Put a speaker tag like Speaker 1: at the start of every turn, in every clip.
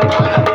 Speaker 1: Thank you.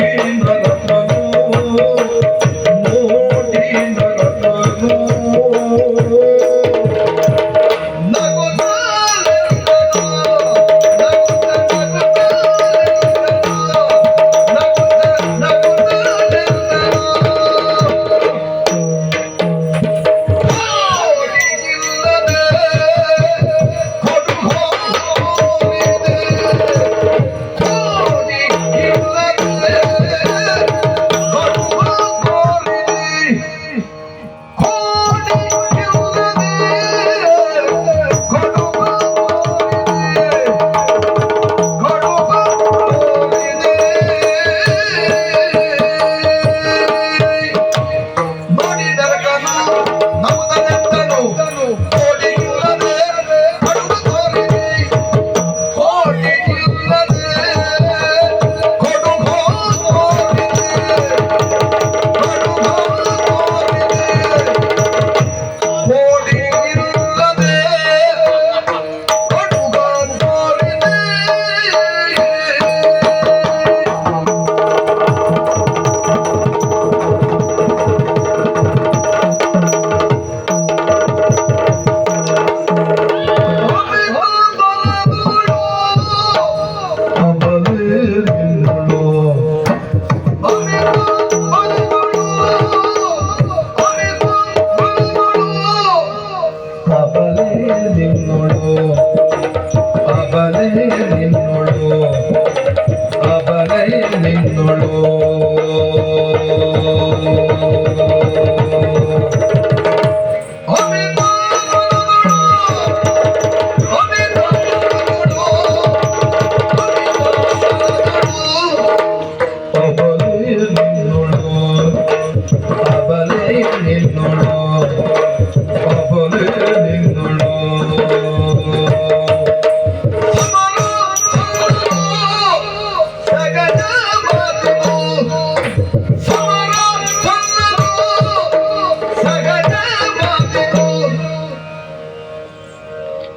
Speaker 1: Yeah.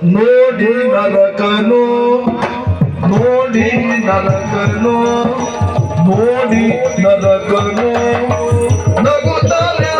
Speaker 1: ನೋಡಿ ನರಕನು
Speaker 2: ನೋಡಿ ನರಕನು
Speaker 1: ನೋಡಿ ನರಕನು. ನಗುತ್ತಲೇ